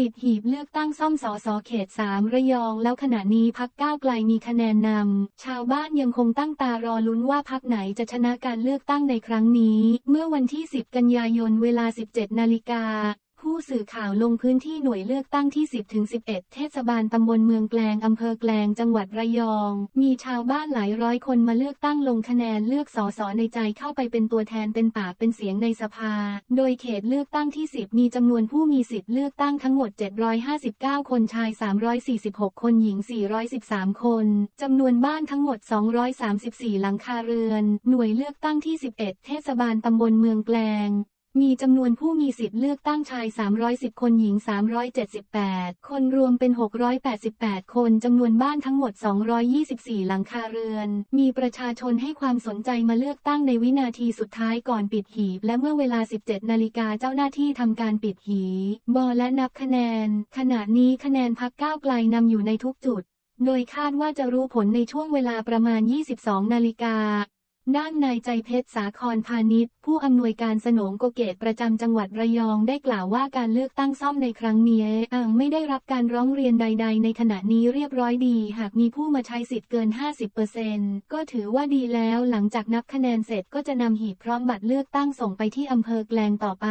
ปิดหีบเลือกตั้งซ่อมสอสอเขต3ระยอง แล้วขณะนี้พักก้าวไกลมีคะแนนนำ ชาวบ้านยังคงตั้งตารอลุ้นว่าพักไหนจะชนะการเลือกตั้งในครั้งนี้ เมื่อวันที่ 10 กันยายนเวลา 17 นาฬิกา ผู้สื่อข่าวลงพื้นที่หน่วยเลือกตั้งที่ 10ถึง11 เทศบาลตำบลเมืองแกลงอำเภอแกลงจังหวัดระยอง มีชาวบ้านหลายร้อยคนมาเลือกตั้งลงคะแนนเลือกสอสอในใจเข้าไปเป็นตัวแทนเป็นปากเป็นเสียงในสภา โดยเขตเลือกตั้งที่ 10 มีจำนวนผู้มีสิทธิ์เลือกตั้งทั้งหมด 759 คนชาย 346 คนหญิง 413 คน จำนวนบ้านทั้งหมด 234 หลังคาเรือน หน่วยเลือกตั้งที่ 11 เทศบาลตำบลเมืองแกลง มีจำนวนผู้มีสิทธิ์เลือกตั้งชาย 310 คนหญิง 378 คนรวมเป็น 688 คนจำนวนบ้านทั้งหมด 224 หลังคาเรือน มีประชาชนให้ความสนใจมาเลือกตั้งในวินาทีสุดท้ายก่อนปิดหีบ และเมื่อเวลา 17 นาฬิกาเจ้าหน้าที่ทำการปิดหีบอและนับคะแนน ขณะนี้คะแนนพักก้าวไกลนำอยู่ในทุกจุด โดยคาดว่าจะรู้ผลในช่วงเวลาประมาณ 22 นาฬิกา ด้านนายใจเพชรสาครพาณิชย์ผู้อำนวยการสนงโกเกตประจำจังหวัดระยองได้กล่าวว่าการเลือกตั้งซ่อมในครั้งนี้อ่างไม่ได้รับการร้องเรียนใด ๆ ในขณะนี้เรียบร้อยดี หากมีผู้มาใช้สิทธิ์เกิน 50%ก็ถือว่าดีแล้วหลังจากนับคะแนนเสร็จก็จะนำหีบพร้อมบัตรเลือกตั้งส่งไปที่อำเภอแกลงต่อไป